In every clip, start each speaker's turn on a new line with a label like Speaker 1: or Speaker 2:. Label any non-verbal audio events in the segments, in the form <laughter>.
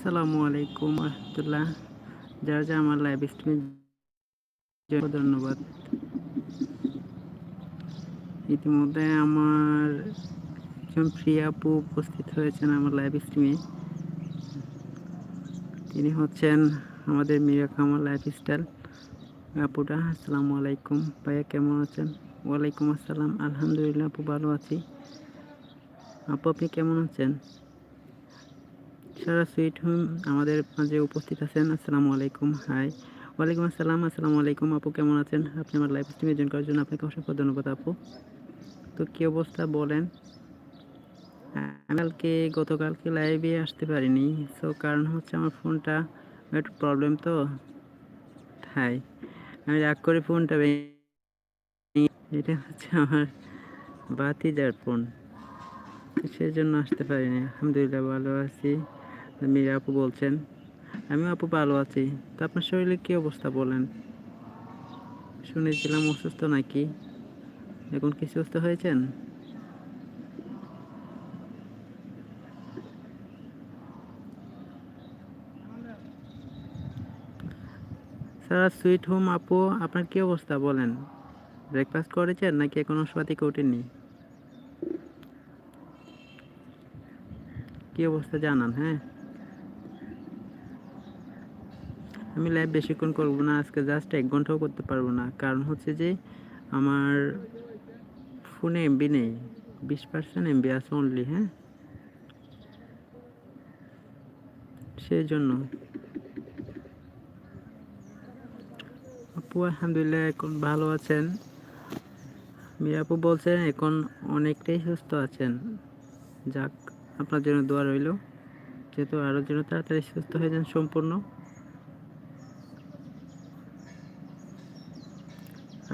Speaker 1: সালামু আলাইকুম রহমতুল্লাহ। যারা যা আমার লাইভ স্ট্রিমে ধন্যবাদ। ইতিমধ্যে আমার একজন প্রিয় আপু উপস্থিত হয়েছেন আমার লাইভ স্ট্রিমে তিনি হচ্ছেন আমাদের মিরা কামাল লাইফস্টাইল আপুটা, আসসালামু আলাইকুম। ভাইয়া কেমন আছেন? ওয়ালাইকুম আসসালাম। আলহামদুলিল্লাহ, আপু ভালো আছি। আপু, আপনি কেমন আছেন? সারা সুইট হোম আমাদের মাঝে উপস্থিত আছেন। আসসালামু আলাইকুম, হাই। ওয়ালাইকুম আসসালাম, আসসালামু আলাইকুম। আপু, কেমন আছেন? আপনি আমার লাইভ স্ট্রিমে জয়েন করার জন্য আপনাকে অসংখ্য ধন্যবাদ, আপু। তো কী অবস্থা বলেন? আমি কালকে, গতকালকে লাইভে আসতে পারিনি। সো কারণ হচ্ছে আমার ফোনটা একটু প্রবলেম তো। তাই আমি রাগ করে ফোনটা এটা হচ্ছে আমার বাতিজার ফোন সেই জন্য আসতে পারিনি। আলহামদুলিল্লাহ ভালো আছি। মীরা আপু বলছেন, আমিও আপু ভালো আছি। তা আপনার শরীরে কী অবস্থা বলেন? শুনেছিলাম অসুস্থ নাকি? এখন কি সুস্থ হয়েছেন? স্যার সুইট হোম আপু, আপনার কি অবস্থা বলেন? ব্রেকফাস্ট করেছেন নাকি এখনও শোয়া থেকে কি অবস্থা জানান হ্যাঁ? আমি লাইভ বেশিক্ষণ করব না, আজকে জাস্ট এক ঘন্টাও করতে পারব না। কারণ হচ্ছে যে, আমার ফোনে এমবি নেই, বিশ পার্সেন্ট এমবি আছে অনলি হ্যাঁ? সেই জন্য আপু, আলহামদুলিল্লাহ, এখন ভালো আছেন? মিরাপু বলছেন, এখন অনেকটাই সুস্থ আছেন। যাক আপনার জন্য দোয়া রইল। যেহেতু আরও যেন তাড়াতাড়ি সুস্থ হয়ে যান সম্পূর্ণ।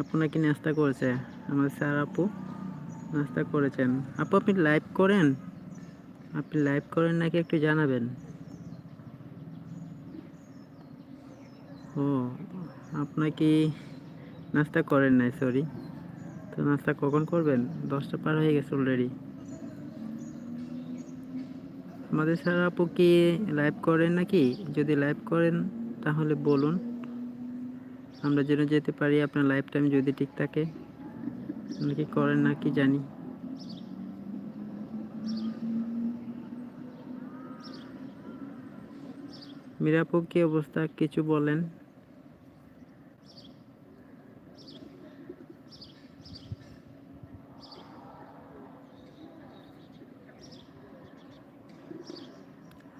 Speaker 1: আপু নাকি নাস্তা করেছে? আমার স্যার আপু নাস্তা করেছেন। আপু, আপনি লাইভ করেন? আপনি লাইভ করেন নাকি একটু জানাবেন? ও আপনার কি নাস্তা করেন নাই? সরি তো নাস্তা কখন করবেন? দশটা পার হয়ে গেছে অলরেডি আমাদের স্যার আপু কি লাইভ করেন নাকি? যদি লাইভ করেন, তাহলে বলুন। আমরা যেন যেতে পারি, আপনার লাইফ টাইম যদি ঠিক থাকে। কি করেন না কি জানি। মিরাপুর কি অবস্থা? কিছু বলেন।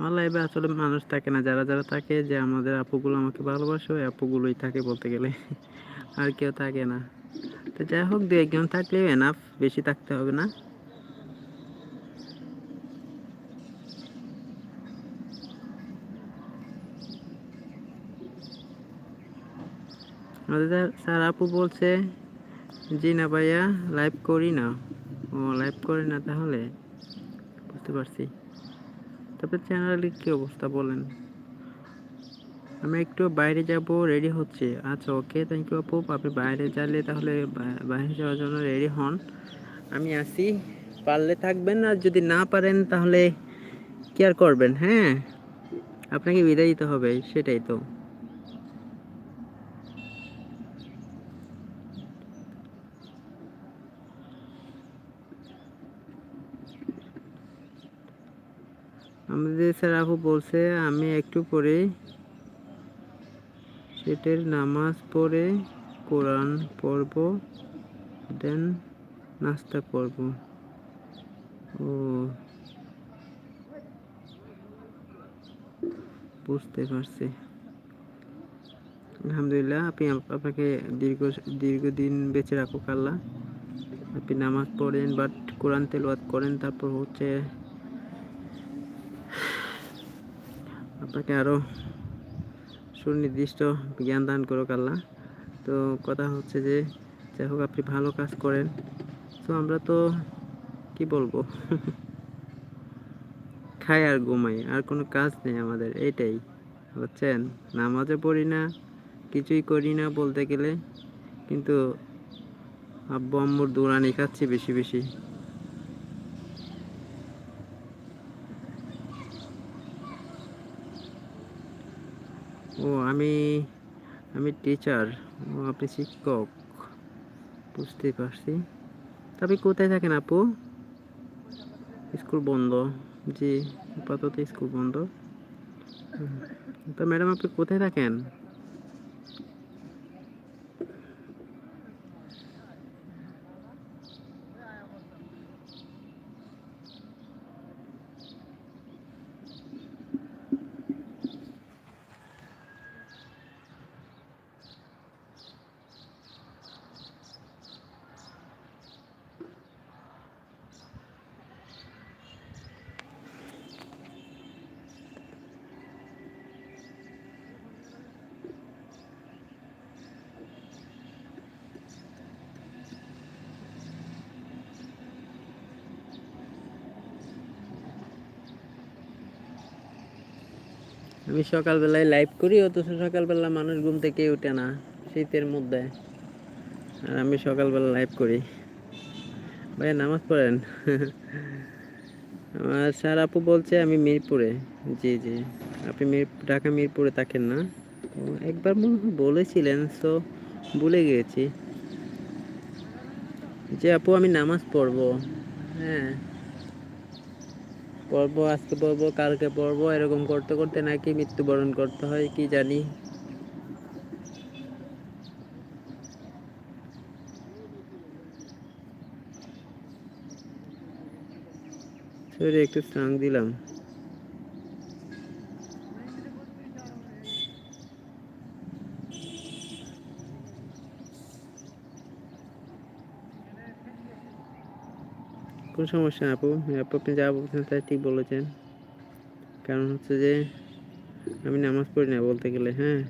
Speaker 1: আমার লাইভে আসলে মানুষ থাকে না। যারা যারা থাকে যে আমাদের আপুগুলো আমাকে ভালোবাসে, ওই আপুগুলোই থাকে বলতে গেলে। <laughs> আর কেউ থাকে না। তো যাই হোক, দু একজন থাকলেও এনাফ বেশি থাকতে হবে না। স্যার আপু বলছে, জি না ভাইয়া লাইভ করি না। ও লাইভ করি না তাহলে? বুঝতে পারছি। তারপরে চ্যানেলের কী অবস্থা বলেন? আমি একটু বাইরে যাব রেডি হচ্ছে। আচ্ছা ওকে থ্যাংক ইউ আপু। আপনি বাইরে যালে তাহলে বাইরে যাওয়ার জন্য রেডি হন। আমি আসি পারলে থাকবেন, আর যদি না পারেন তাহলে কি আর করবেন হ্যাঁ? আপনাকে বিদায় দিতে হবে, সেটাই তো। আমাদের স্যার আপু বলছে আমি একটু পরে সেটের নামাজ পড়ে কোরআন পড়ব, দেন নাস্তা করব। ও, বুঝতে পারছি। আলহামদুলিল্লাহ, আপনি আপনাকে দীর্ঘ, দীর্ঘদিন বেঁচে রাখুক আল্লাহ। আপনি নামাজ পড়েন বাট কোরআন তেলওয়াত করেন, তারপর হচ্ছে আপনাকে আরও সুনির্দিষ্ট জ্ঞান দান করুক আল্লাহ। তো কথা হচ্ছে যে, যাই হোক, আপনি ভালো কাজ করেন। তো আমরা তো, কি বলব? <laughs> খাই আর ঘুমাই, আর কোনো কাজ নেই আমাদের, এইটাই, বুঝছেন? নামাজও পড়ি না, কিছুই করি না বলতে গেলে। কিন্তু আব্বু আম্মুর দৌড়ানি খাচ্ছি বেশি বেশি। ও, আমি আমি টিচার ও, আপনি শিক্ষক। বুঝতে পারছি। আপনি কোথায় থাকেন আপু? স্কুল বন্ধ। জি, আপাতত স্কুল বন্ধ। তো ম্যাডাম আপনি কোথায় থাকেন? আমি সকালবেলায় লাইভ করি, অথচ সকালবেলা মানুষ ঘুম থেকে ওঠে না, শীতের মধ্যে। আর আমি সকালবেলা লাইভ করি। ভাই, নামাজ পড়েন? <laughs> আমার স্যার আপু বলছে আমি মিরপুরে। জি জি। আপনি মির, ঢাকা মিরপুরে থাকেন না? তো একবার মনে হয় বলেছিলেন তো ভুলে গিয়েছি। যে আপু, আমি নামাজ পড়ব। হ্যাঁ। পড়ব, আজকে পড়ব, কালকে পড়ব, এরকম করতে করতে নাকি মৃত্যুবরণ করতে হয়, কি জানি। শরীরে একটু স্নান দিলাম। কোন সমস্যা আপু। আপু আপনি যা বলছেন তাই ঠিক বলেছেন। কারণ হচ্ছে যে, আমি নামাজ পড়ি না বলতে গেলে হ্যাঁ?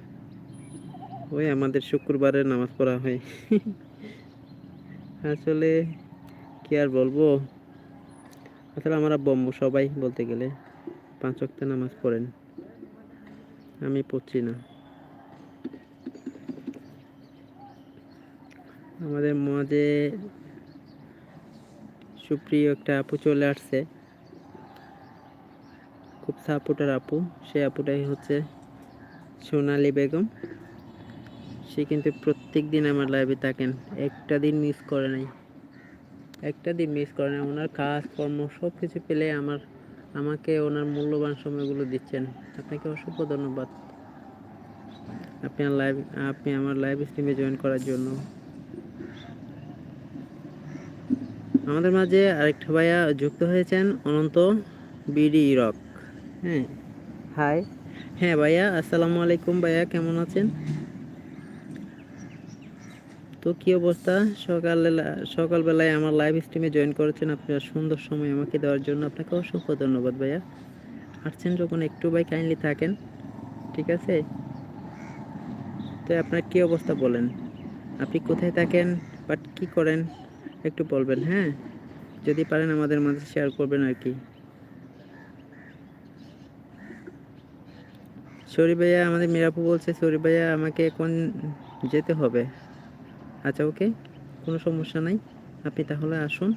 Speaker 1: ওই আমাদের শুক্রবারে নামাজ পড়া হয়। আসলে কি আর বলব? আসলে আমরা বম্ব সবাই বলতে গেলে পাঁচ ওয়াক্ত নামাজ পড়েন। আমি পড়ছি না। আমাদের মাঝে সুপ্রিয় একটা আপু চলে আসছে। খুব সাপোর্টার আপু। সেই আপুটাই হচ্ছে সোনালী বেগম। সে কিন্তু প্রত্যেক দিন আমার লাইভে থাকেন। একটা দিন মিস করে নাই। একটা দিন মিস করে না ওনার কাজকর্ম সব কিছু পেলে আমার, আমাকে ওনার মূল্যবান সময়গুলো দিচ্ছেন। আপনাকে অসংখ্য ধন্যবাদ। আপনি লাইভ আপনি আমার লাইভ স্ট্রিমে জয়েন করার জন্য। আমাদের মাঝে আরেকটা ভাইয়া যুক্ত হয়েছেন অনন্ত বিডি রক। হ্যাঁ। হাই। হ্যাঁ ভাইয়া আসসালামু আলাইকুম ভাইয়া কেমন আছেন? তো কি অবস্থা? সকালে সকালবেলায় আমার লাইভ স্ট্রিমে জয়েন করেছেন আপনার সুন্দর সময় আমাকে দেওয়ার জন্য আপনাকে অসংখ্য ধন্যবাদ ভাইয়া। আসছেন যখন একটু ভাই কাইন্ডলি থাকেন ঠিক আছে? তো আপনার কি অবস্থা বলেন? আপনি কোথায় থাকেন? বাট কি করেন? একটু বলবেন হ্যাঁ? যদি পারেন আমাদের মাঝে শেয়ার করবেন আর কি। সরি ভাইয়া, আমাদের মিরাপু বলছে, সরি ভাইয়া, আমাকে এখন যেতে হবে। আচ্ছা ওকে, কোনো সমস্যা নাই। আপনি তাহলে আসুন,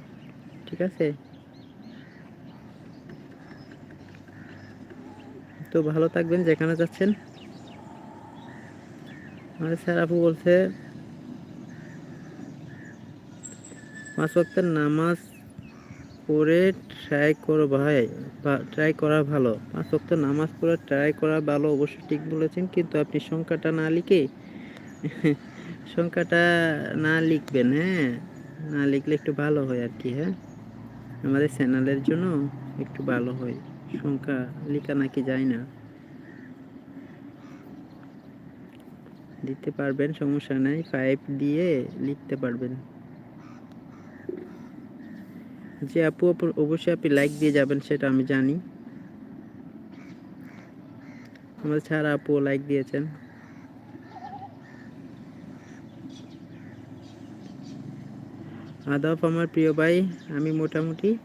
Speaker 1: ঠিক আছে? তো ভালো থাকবেন যেখানে যাচ্ছেন। আমাদের স্যার, আপু বলছে পাঁচ ওয়াক্তের নামাজ পড়ে ট্রাই করো ভাই ট্রাই করা ভালো। পাঁচ ওয়াক্ত নামাজ পড়ে ট্রাই করা ভালো, অবশ্যই ঠিক বলেছেন, কিন্তু আপনি সংখ্যাটা না লিখে <laughs> সংখ্যাটা না লিখবেন হ্যাঁ? না লিখলে একটু ভালো হয় আর কি হ্যাঁ? আমাদের চ্যানেলের জন্য একটু ভালো হয়। সংখ্যা লেখা নাকি যায় না। দিতে পারবেন, সমস্যা নাই। ফাইভ দিয়ে লিখতে পারবেন। যে আপু অবশ্যই আপনি লাইক দিয়ে যাবেন, সেটা আমি জানি। আমাদের ছাড়া আপু লাইক দিয়েছেন। আদাব আমার প্রিয় ভাই, আমি মোটামুটি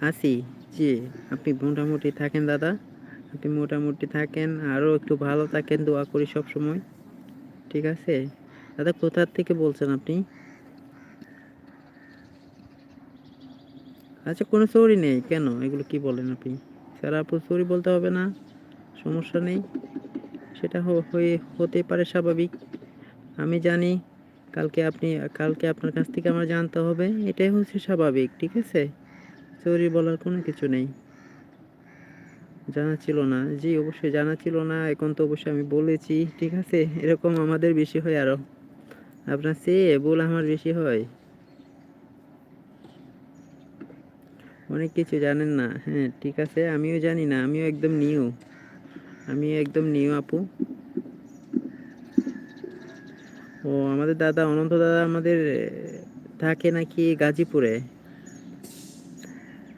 Speaker 1: আছি। জি, আপনি মোটামুটি থাকেন দাদা। আপনি মোটামুটি থাকেন আরও একটু ভালো থাকেন, দোয়া করি সব সময় ঠিক আছে? দাদা কোথার থেকে বলছেন আপনি? আচ্ছা কোনো সরি নেই, কেন? এগুলো কি বলেন আপনি? স্যার আপু সরি বলতে হবে না, সমস্যা নেই। সেটা হয়ে, হতে পারে স্বাভাবিক। আমি জানি, কালকে আপনি, কালকে আপনার কাছ থেকে আমার জানতে হবে, এটাই হচ্ছে স্বাভাবিক, ঠিক আছে? সরি বলার কোনো কিছু নেই। জানা ছিল না, জি, অবশ্যই জানা ছিল না, এখন তো অবশ্যই আমি বলেছি, ঠিক আছে? এরকম আমাদের বেশি হয় আরও আপনার চেয়ে ভুল আমার বেশি হয়। অনেক কিছু জানেন না। হ্যাঁ ঠিক আছে, আমিও জানি না, আমিও একদম নিউ আমি একদম নিউ আপু। ও, আমাদের দাদা, অনন্ত দাদা আমাদের থাকে নাকি গাজীপুরে?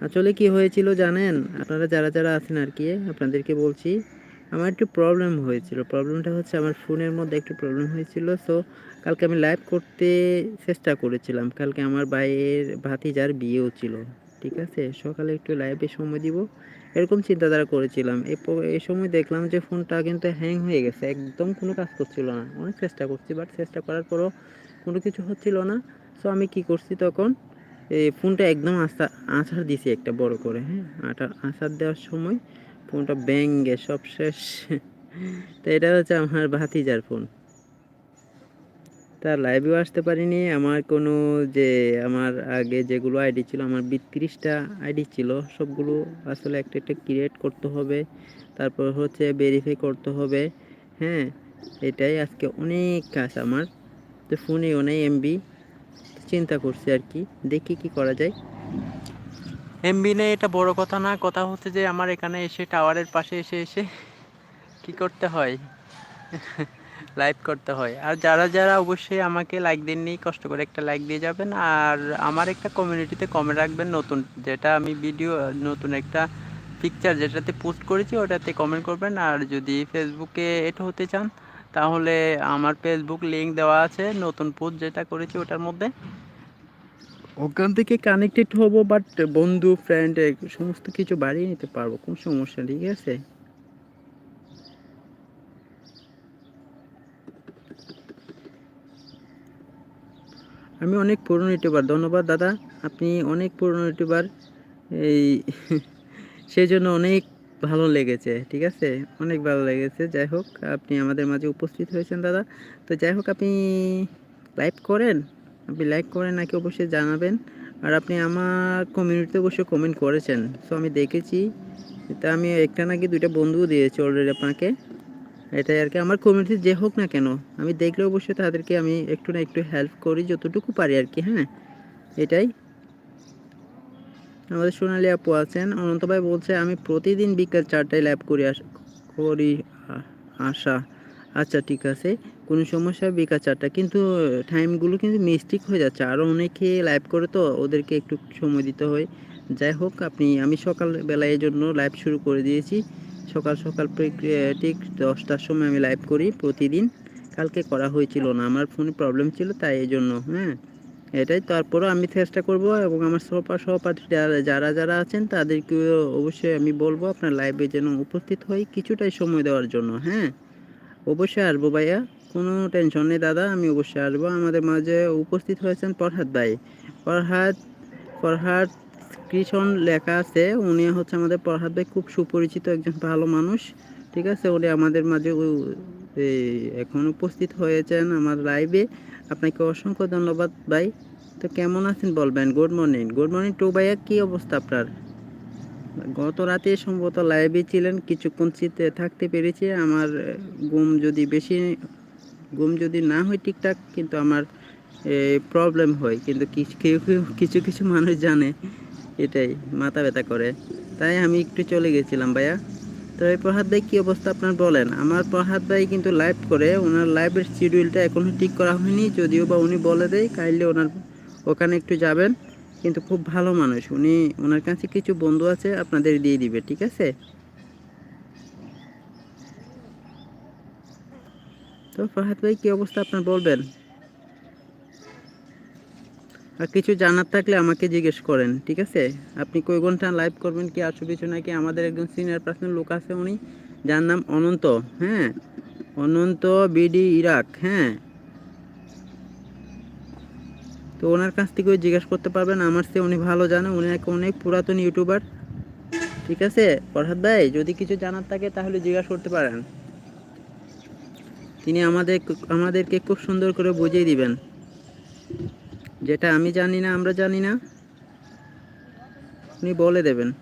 Speaker 1: আসলে কি হয়েছিল জানেন? আপনারা যারা যারা আছেন আর কি, আপনাদেরকে বলছি, আমার একটু প্রবলেম হয়েছিল। প্রবলেমটা হচ্ছে আমার ফোনের মধ্যে একটু প্রবলেম হয়েছিল সো কালকে আমি লাইভ করতে চেষ্টা করেছিলাম। কালকে আমার ভাইয়ের ভাতিজার বিয়েও ছিল। ঠিক আছে, সকালে একটু লাইভে সময় দিব। এরকম চিন্তাধারা করেছিলাম। এই প- এই সময় দেখলাম যে ফোনটা কিন্তু হ্যাং হয়ে গেছে, একদম কোনো কাজ করছিল না। অনেক চেষ্টা করছি বাট চেষ্টা করার পরও কোনো কিছু হচ্ছিল না। সো আমি কি করছি তখন এই ফোনটা একদম আস্থা আছাড় দিছি একটা বড় করে হ্যাঁ? আটা, আছাড় দেওয়ার সময় ফোনটা ব্যাঙ্গে সব শেষ। তো এটা হচ্ছে আমার ভাতিজার ফোন তার লাইভেও আসতে পারিনি। আমার কোনো যে, আমার আগে যেগুলো আইডি ছিল, আমার বিত্রিশটা আইডি ছিল, সবগুলো আসলে একটা একটা ক্রিয়েট করতে হবে। তারপর হচ্ছে ভেরিফাই করতে হবে। হ্যাঁ এটাই আজকে অনেক কাজ আমার। তো ফোনেও নেই এমবি চিন্তা করছি আর কি, দেখি কি করা যায়। এমবি নেই এটা বড় কথা না, কথা হচ্ছে যে, আমার এখানে এসে টাওয়ারের পাশে এসে এসে কি করতে হয়? <laughs> লাইভ করতে হয়। আর যারা যারা অবশ্যই আমাকে লাইক দেননি, কষ্ট করে একটা লাইক দিয়ে যাবেন। আর আমার একটা কমিউনিটিতে কমেন্ট রাখবেন নতুন। যেটা আমি ভিডিও নতুন একটা পিকচার যেটাতে পোস্ট করেছি, ওটাতে কমেন্ট করবেন। আর যদি ফেসবুকে এটা হতে চান, তাহলে আমার ফেসবুক লিঙ্ক দেওয়া আছে, নতুন পোস্ট যেটা করেছি ওটার মধ্যে। ওখান থেকে কানেক্টেড হব বাট বন্ধু ফ্রেন্ড সমস্ত কিছু বাড়িয়ে নিতে পারব, কোনো সমস্যা ঠিক আছে? আমি অনেক পুরনো ইউটিউবার। ধন্যবাদ, দাদা। আপনি অনেক পুরনো ইউটিউবার। এই <laughs> সেই জন্য অনেক ভালো লেগেছে, ঠিক আছে? অনেক ভালো লেগেছে। যাই হোক, আপনি আমাদের মাঝে উপস্থিত হয়েছেন, দাদা। তো যাই হোক, আপনি লাইভ করেন? আপনি লাইক করেন নাকি অবশ্যই জানাবেন। আর আপনি আমার কমিউনিটিতে অবশ্যই কমেন্ট করেছেন। সো আমি দেখেছি, তা আমি একটা নাকি দুইটা বন্ধুও দিয়েছি অলরেডি আপনাকে। এটাই আর কি। আমার কমিউনিটি যে হোক না কেন, আমি দেখলে অবশ্যই তাদেরকে আমি একটু না একটু হেল্প করি যতটুকু পারি আর কি হ্যাঁ? এটাই। আমাদের সোনালী আপু আছেন। অনন্ত ভাই বলছে, আমি প্রতিদিন বিকাল চারটায় ল্যাব করি আস, করি আসা। আচ্ছা ঠিক আছে। কোনো সমস্যা, বিকাল চারটা। কিন্তু টাইমগুলো কিন্তু মিস্টেক হয়ে যাচ্ছে। আরও অনেকে লাইভ করে তো, ওদেরকে একটু সময় দিতে হয়। যাই হোক, আপনি, আমি সকালবেলা এই জন্য লাইভ শুরু করে দিয়েছি। সকাল সকাল ঠিক দশটার সময় আমি লাইভ করি প্রতিদিন। কালকে করা হয়েছিল না, আমার ফোনে প্রবলেম ছিল, তাই এই জন্য হ্যাঁ। এটাই তারপরেও আমি চেষ্টা করব এবং আমার সহপা সহপাঠী যারা যারা আছেন, তাদেরকেও অবশ্যই আমি বলব আপনার লাইভে যেন উপস্থিত হই কিছুটাই সময় দেওয়ার জন্য হ্যাঁ। অবশ্যই আসব ভাইয়া, কোনো টেনশন নেই দাদা, আমি অবশ্যই আসব। আমাদের মাঝে উপস্থিত হয়েছেন ফরহাদ ভাই। ফরহাদ ফরহাদ কৃষণ লেখা আছে। উনি হচ্ছে আমাদের ফরহাদ ভাই, খুব সুপরিচিত একজন ভালো মানুষ, ঠিক আছে? উনি আমাদের মাঝে এখন উপস্থিত হয়েছেন আমার লাইভে আপনাকে অসংখ্য ধন্যবাদ ভাই। তো কেমন আছেন বলবেন? Good morning good morning to ভাইয়া, কী অবস্থা আপনার? গত রাতে সম্ভবত লাইভে ছিলেন, কিছুক্ষণ চিতে থাকতে পেরেছি। আমার ঘুম যদি বেশি, ঘুম যদি না হয় ঠিকঠাক, কিন্তু আমার প্রবলেম হয়। কিন্তু কিছু কিছু কিছু মানুষ জানে। এটাই, মাথা ব্যথা করে। তাই আমি একটু চলে গেছিলাম ভাইয়া। তো এই প্রহাত ভাই কী অবস্থা আপনার বলেন? আমার প্রহাত ভাই কিন্তু লাইভ করে, ওনার লাইভের শিডিউলটা এখনও ঠিক করা হয়নি, যদিও বা উনি বলে দেয় কাইন্ডলি ওনার ওখানে একটু যাবেন। কিন্তু খুব ভালো মানুষ, উনি ওনার কাছে কিছু বন্ধু আছে, আপনাদের দিয়ে দিবে, ঠিক আছে? তো ফাহাদ ভাই কী অবস্থা আপনার বলবেন? আর কিছু জানার থাকলে আমাকে জিজ্ঞেস করেন, ঠিক আছে? আপনি কই ঘণ্টা লাইভ করবেন কি, আসু কিছু নাকি আমাদের একজন সিনিয়র পার্সন লোক আছে উনি, যার নাম অনন্ত হ্যাঁ? অনন্ত বিডি ইরাক হ্যাঁ? তো ওনার কাছ থেকেও জিজ্ঞেস করতে পারবেন, আমার চেয়ে উনি ভালো জানে, উনি এক অনেক পুরাতন ইউটিউবার, ঠিক আছে? ফরহাদ ভাই, যদি কিছু জানার থাকে তাহলে জিজ্ঞাসা করতে পারেন। তিনি আমাদের, আমাদেরকে খুব সুন্দর করে বুঝিয়ে দিবেন। যেটা আমি জানি না, আমরা জানি না। উনি বলে দেবেন।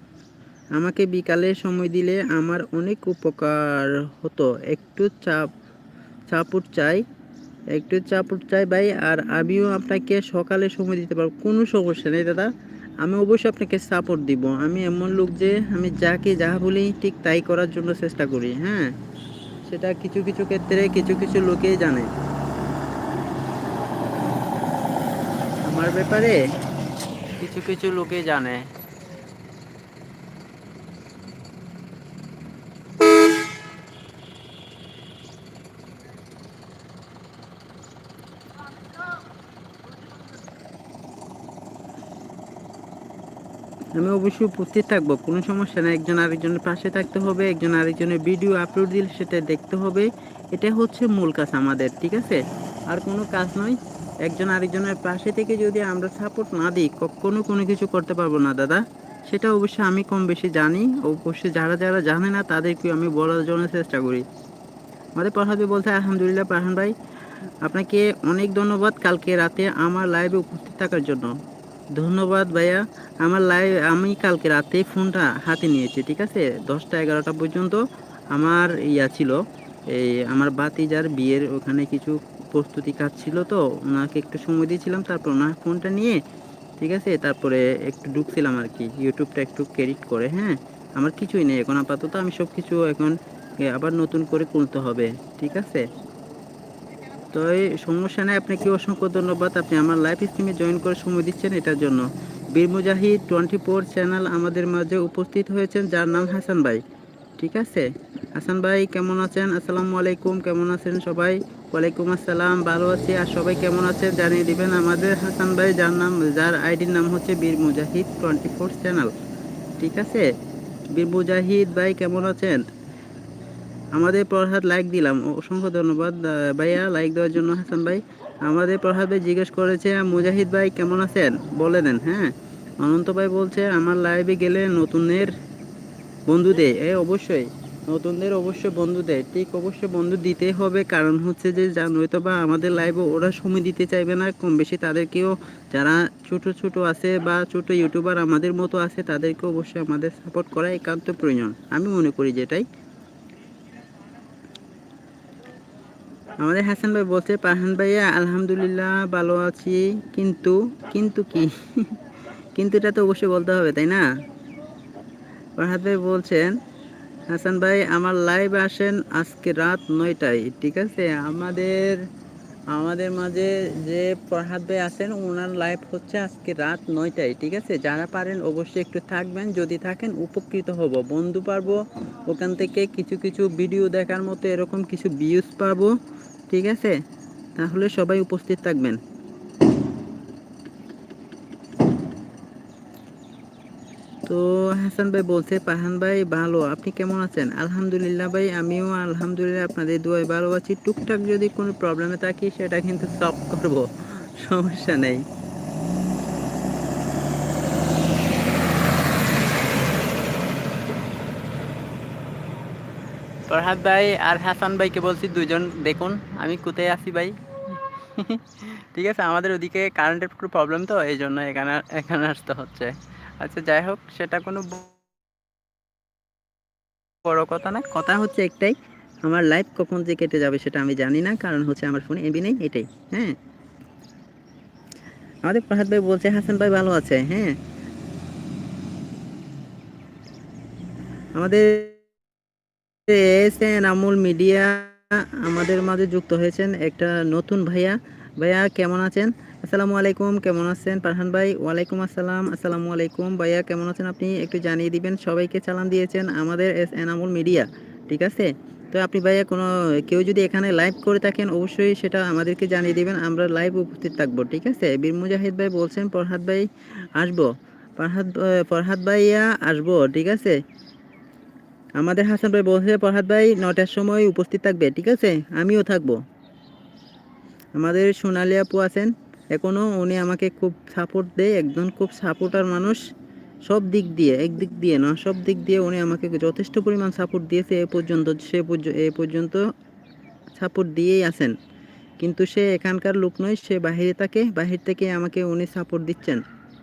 Speaker 1: আমাকে বিকালে সময় দিলে আমার অনেক উপকার হতো। একটু চাপ চাপুট চাই, একটু চাপুট চাই ভাই, আর আমিও আপনাকে সকালে সময় দিতে পারব। কোনো সমস্যা নেই দাদা। আমি অবশ্যই আপনাকে সাপোর্ট দিব। আমি এমন লোক যে আমি যাকে যা বলি ঠিক তাই করার জন্য চেষ্টা করি হ্যাঁ? সেটা কিছু কিছু ক্ষেত্রে কিছু কিছু লোকেই জানে। আমার ব্যাপারে? কিছু কিছু লোকে জানে। আমি অবশ্যই উপস্থিত থাকব। কোনো সমস্যা নেই। একজন আরেকজনের পাশে থাকতে হবে। একজন আরেকজনের ভিডিও আপলোড দিলে সেটা দেখতে হবে। এটা হচ্ছে মূল কাজ আমাদের ঠিক আছে? আর কোনো কাজ নয়। একজন আরেকজনের পাশে থেকে যদি আমরা সাপোর্ট না দিই, কখনো কোনো কিছু করতে পারব না, দাদা। সেটা অবশ্যই আমি কম বেশি জানি। অবশ্যই যারা যারা জানে না তাদেরকে আমি বলার জন্য চেষ্টা করি। আমাদের প্রসাদে বলছে, আলহামদুলিল্লাহ পারহান ভাই, আপনাকে অনেক ধন্যবাদ কালকে রাতে আমার লাইভে উপস্থিত থাকার জন্য। ধন্যবাদ ভাইয়া, আমার লাইভ আমি কালকে রাতে ফোনটা হাতে নিয়েছি, ঠিক আছে? দশটা এগারোটা পর্যন্ত আমার ইয়া ছিল। এই আমার বাতিজার বিয়ের ওখানে কিছু প্রস্তুতি কাজ ছিল তো, ওনাকে একটু সময় দিয়েছিলাম, তারপর ওনার ফোনটা নিয়ে, ঠিক আছে, তারপরে একটু ঢুকছিলাম আর কি, ইউটিউবটা একটু ক্রেডিট করে হ্যাঁ আমার কিছুই নেই, এখন আপাতত আমি সব কিছু এখন আবার নতুন করে খুলতে হবে, ঠিক আছে? তো এই সমস্যা নেই, আপনাকে অসংখ্য ধন্যবাদ, আপনি আমার লাইভ স্ট্রিমে জয়েন করে সময় দিচ্ছেন এটার জন্য। বীর মুজাহিদ টোয়েন্টি ফোর চ্যানেল আমাদের মাঝে উপস্থিত হয়েছেন, যার নাম হাসান ভাই, ঠিক আছে? হাসান ভাই, কেমন আছেন? আসসালামু আলাইকুম, কেমন আছেন সবাই? ওয়ালাইকুম আসসালাম, ভালো আছি। আর সবাই কেমন আছেন জানিয়ে দিবেন আমাদের হাসান ভাই, যার নাম, যার আইডির নাম হচ্ছে বীর মুজাহিদ টোয়েন্টি ফোর চ্যানেল। ঠিক আছে? বীর মুজাহিদ ভাই, কেমন আছেন? আমাদের প্রহাদ লাইক দিলাম। অসংখ্য ধন্যবাদ ভাইয়া লাইক দেওয়ার জন্য হাসান ভাই। আমাদের প্রহাদ ভাই জিজ্ঞেস করেছে, মুজাহিদ ভাই, কেমন আছেন? বলে দেন হ্যাঁ। অনন্ত ভাই বলছে, আমার লাইভে গেলে নতুনের বন্ধু দেয় এ, অবশ্যই। নতুনদের অবশ্যই বন্ধু দেয়। ঠিক অবশ্যই বন্ধু দিতেই হবে, কারণ হচ্ছে যে নয়তো বা আমাদের লাইভে ওরা সময় দিতে চাইবে না, কম বেশি তাদেরকেও যারা ছোট ছোট আছে বা ছোট ইউটিউবার আমাদের মতো আছে তাদেরকে অবশ্যই আমাদের সাপোর্ট করা একান্ত প্রয়োজন। আমি মনে করি যেটাই আমাদের হাসান ভাই বলছে, পাহান ভাইয়া, আলহামদুলিল্লাহ ভালো আছি, কিন্তু কিন্তু কি? <laughs> কিন্তু এটা তো অবশ্যই বলতে হবে, তাই না? ফারহাদ ভাই বলছেন হাসান ভাই, আমার লাইভ আসেন আজকে রাত নয়টায়, ঠিক আছে? আমাদের আমাদের মাঝে যে ফরহাদ ভাই আছেন, ওনার লাইভ হচ্ছে আজকে রাত নয়টায়, ঠিক আছে? যারা পারেন অবশ্যই একটু থাকবেন, যদি থাকেন উপকৃত হব। বন্ধু পারব, ওখান থেকে কিছু কিছু ভিডিও দেখার মতো এরকম কিছু ভিউজ পাবো ঠিক আছে? তাহলে সবাই উপস্থিত থাকবেন। তো হাসান ভাই বলছে, পাহান ভাই, ভালো, আপনি কেমন আছেন? আলহামদুলিল্লাহ ভাই, আমিও আলহামদুলিল্লাহ, আপনাদের দোয়ায় ভালো আছি। টুকটাক যদি কোনো প্রবলেমে থাকি, সেটা কিন্তু সলভ করব, সমস্যা নেই। ফরহাদ ভাই আর হাসান ভাইকে বলছি দুজন দেখুন, আমি কোথায় আছি ভাই? <laughs> ঠিক আছে, আমাদের ওদিকে কারেন্টের একটু প্রবলেম তো, এই জন্য এখানে এখানে আসতে হচ্ছে। আচ্ছা যাই হোক, সেটা কোনো বড় কথা না কথা হচ্ছে একটাই, আমার লাইফ কখন যে কেটে যাবে সেটা আমি জানি না, কারণ হচ্ছে আমার ফোনে এমবি নেই, এটাই হ্যাঁ। আমাদের প্রহাদ ভাই বলছে, হাসান ভাই ভালো আছে হ্যাঁ। আমাদের এস এন আমুল মিডিয়া, আমাদের মাঝে যুক্ত হয়েছেন একটা নতুন ভাইয়া। ভাইয়া, কেমন আছেন? আসসালামু আলাইকুম, কেমন আছেন? পারহান ভাই, ওয়ালাইকুম আসসালাম। আসসালামু আলাইকুম। ভাইয়া, কেমন আছেন আপনি? একটু জানিয়ে দিবেন, সবাইকে চালান দিয়েছেন আমাদের এস এনামুল মিডিয়া, ঠিক আছে? তো আপনি ভাইয়া, কোনো, কেউ যদি এখানে লাইভ করে থাকেন, অবশ্যই সেটা আমাদেরকে জানিয়ে দিবেন, আমরা লাইভ উপস্থিত থাকব, ঠিক আছে? বীর মুজাহিদ ভাই বলছেন, ফরহাদ ভাই আসব। ফরহাদ ফরহাদ ভাইয়া আসব, ঠিক আছে? আমাদের হাসান ভাই বলছে, ফরহাদ ভাই নটার সময় উপস্থিত থাকবে, ঠিক আছে? আমিও থাকব। আমাদের সোনালি আপু আছেন এখনও উনি আমাকে খুব সাপোর্ট দেয়, একজন খুব সাপোর্টার মানুষ। সব দিক দিয়ে, এক দিক দিয়ে না, সব দিক দিয়ে উনি আমাকে যথেষ্ট পরিমাণ সাপোর্ট দিয়েছে এ পর্যন্ত, সে এ পর্যন্ত সাপোর্ট দিয়েই আছেন। কিন্তু সে এখানকার লোক নয়, সে বাহিরে থাকে, বাহির থেকে আমাকে উনি সাপোর্ট দিচ্ছেন।